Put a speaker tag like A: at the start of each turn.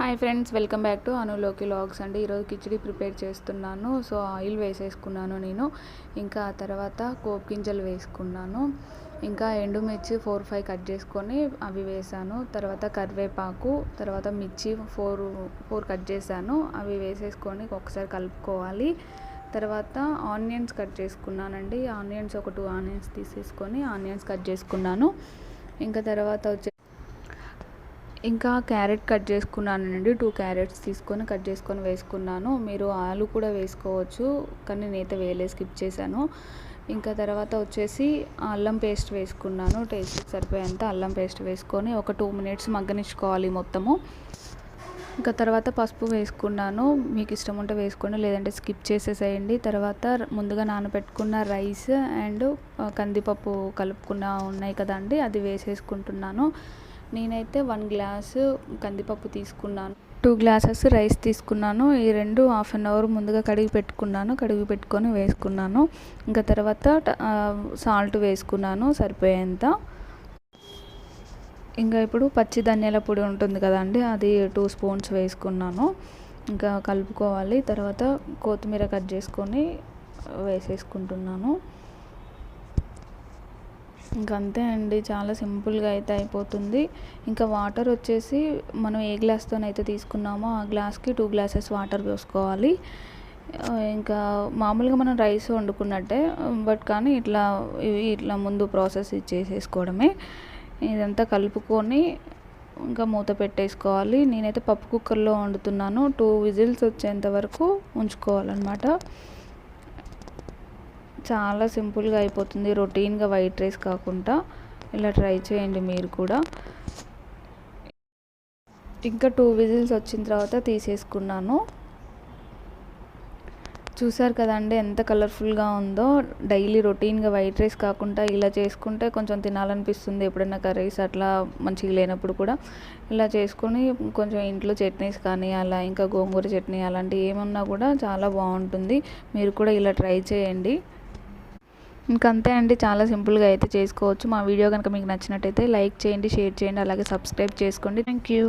A: Hi friends welcome back to అనులోకి logs అండి. ఈరోజు khichdi prepare చేస్తున్నాను. సో ఆయిల్ వేసేసుకున్నాను నేను. ఇంకా ఆ తర్వాత కోప్ గింజలు వేసుకున్నాను. ఇంకా ఎండుమిర్చి ఫోర్ ఫైవ్ కట్ చేసుకొని అవి వేసాను. తర్వాత కరివేపాకు తర్వాత మిర్చి ఫోర్ ఫోర్ కట్ చేశాను. అవి వేసేసుకొని ఒకసారి కలుపుకోవాలి. తర్వాత ఆనియన్స్ కట్ చేసుకున్నానండి. ఆనియన్స్ ఒక టూ ఆనియన్స్ తీసేసుకొని ఆనియన్స్ కట్ చేసుకున్నాను. ఇంకా తర్వాత వచ్చే ఇంకా క్యారెట్ కట్ చేసుకున్నానండి. టూ క్యారెట్స్ తీసుకొని కట్ చేసుకొని వేసుకున్నాను. మీరు ఆలు కూడా వేసుకోవచ్చు కానీ నేనైతే వేలే స్కిప్ చేశాను. ఇంకా తర్వాత వచ్చేసి అల్లం పేస్ట్ వేసుకున్నాను. టేస్ట్కి సరిపోయేంత అల్లం పేస్ట్ వేసుకొని ఒక టూ మినిట్స్ మగ్గనిచ్చుకోవాలి మొత్తము. ఇంకా తర్వాత పసుపు వేసుకున్నాను. మీకు ఇష్టం ఉంటే వేసుకోండి లేదంటే స్కిప్ చేసేసేయండి. తర్వాత ముందుగా నానబెట్టుకున్న రైస్ అండ్ కందిపప్పు కలుపుకున్న ఉన్నాయి కదండి అది వేసేసుకుంటున్నాను. నేనైతే వన్ గ్లాసు కందిపప్పు తీసుకున్నాను. టూ గ్లాసెస్ రైస్ తీసుకున్నాను. ఈ రెండు హాఫ్ అన్ అవర్ ముందుగా కడిగి పెట్టుకున్నాను. కడిగి పెట్టుకొని వేసుకున్నాను. ఇంకా తర్వాత సాల్ట్ వేసుకున్నాను. సరిపోయేంత. ఇంకా ఇప్పుడు పచ్చి ధనియాల పొడి ఉంటుంది కదండి అది టూ స్పూన్స్ వేసుకున్నాను. ఇంకా కలుపుకోవాలి. తర్వాత కొత్తిమీర కట్ చేసుకొని వేసేసుకుంటున్నాను. ఇంకంతే అంతే అండి. చాలా సింపుల్గా అయితే అయిపోతుంది. ఇంకా వాటర్ వచ్చేసి మనం ఏ గ్లాస్తోనైతే తీసుకున్నామో ఆ గ్లాస్కి టూ గ్లాసెస్ వాటర్ పోసుకోవాలి. ఇంకా మామూలుగా మనం రైస్ వండుకున్నట్టే బట్ కానీ ఇట్లా ఇవి ఇట్లా ముందు ప్రాసెస్ ఇచ్చేసేసుకోవడమే ఇదంతా కలుపుకొని ఇంకా మూత పెట్టేసుకోవాలి. నేనైతే పప్పు కుక్కర్లో వండుతున్నాను. టూ విజిల్స్ వచ్చేంత వరకు ఉంచుకోవాలన్నమాట. చాలా సింపుల్గా అయిపోతుంది. రొటీన్గా వైట్ రైస్ కాకుండా ఇలా ట్రై చేయండి మీరు కూడా. ఇంకా టూ విజిల్స్ వచ్చిన తర్వాత తీసేసుకున్నాను. చూసారు కదండి ఎంత కలర్ఫుల్గా ఉందో. డైలీ రొటీన్గా వైట్ రైస్ కాకుండా ఇలా చేసుకుంటే కొంచెం తినాలనిపిస్తుంది. ఎప్పుడైనా కర్రీస్ అట్లా మంచిగా లేనప్పుడు కూడా ఇలా చేసుకొని కొంచెం ఇంట్లో చట్నీస్ కానీ అలా ఇంకా గోంగూర చట్నీ అలాంటివి ఏమన్నా కూడా చాలా బాగుంటుంది. మీరు కూడా ఇలా ట్రై చేయండి. ఇంకంతే అండి. చాలా సింపుల్గా అయితే చేసుకోవచ్చు. మా వీడియో కనుక మీకు నచ్చినట్టయితే లైక్ చేయండి షేర్ చేయండి అలాగే సబ్స్క్రైబ్ చేసుకోండి. Thank you